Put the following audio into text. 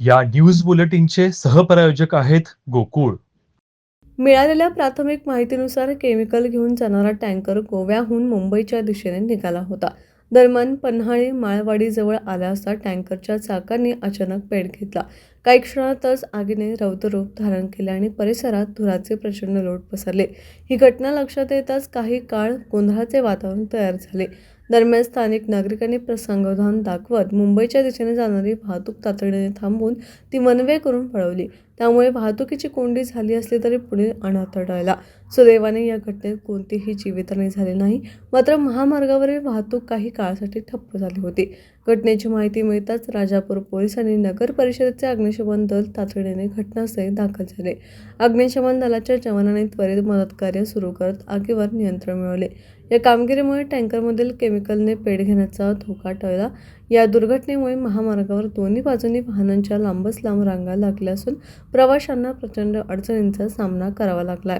या न्यूज बुलेटिनचे सहप्रायोजक आहेत गोकुळ. मिळालेल्या प्राथमिक माहितीनुसार केमिकल घेऊन जाणारा टँकर गोव्याहून मुंबईच्या दिशेने निघाला होता. दरम्यान पन्हाळे माळवाडीजवळ आला असता टँकरच्या चाकांनी अचानक पेट घेतला. काही क्षणातच आगीने रौद्ररूप धारण केले आणि परिसरात धुराचे प्रचंड लोट पसरले. ही घटना लक्षात येताच काही काळ गोंधळाचे वातावरण तयार झाले. दरम्यान स्थानिक नागरिकांनी प्रसंगावधान दाखवत मुंबईच्या दिशेने जाणारी वाहतूक तातडीने थांबवून ती मनवे करून पळवली. त्यामुळे वाहतुकीची कोंडी झाली असली तरी पुढे अनर्थ टळला. सुदैवाने या घटनेत कोणतीही जीवितहानी झाली नाही. मात्र महामार्गावरील वाहतूक काही काळासाठी ठप्प झाली होती. घटनेची माहिती मिळताच राजापूर पोलीस आणि नगर परिषदेचे अग्निशमन दल तातडीने घटनास्थळी दाखल झाले. अग्निशमन दलाच्या जवानांनी त्वरित मदतकार्य सुरू करत आगीवर नियंत्रण मिळवले. या कामगिरीमुळे टँकरमधील केमिकलने पेट घेण्याचा धोका टळला. या दुर्घटनेमुळे महामार्गावर दोन्ही बाजूंनी वाहनांच्या लांबच लांब रांगा लागल्या असून प्रवाशांना प्रचंड अडचणींचा सामना करावा लागला.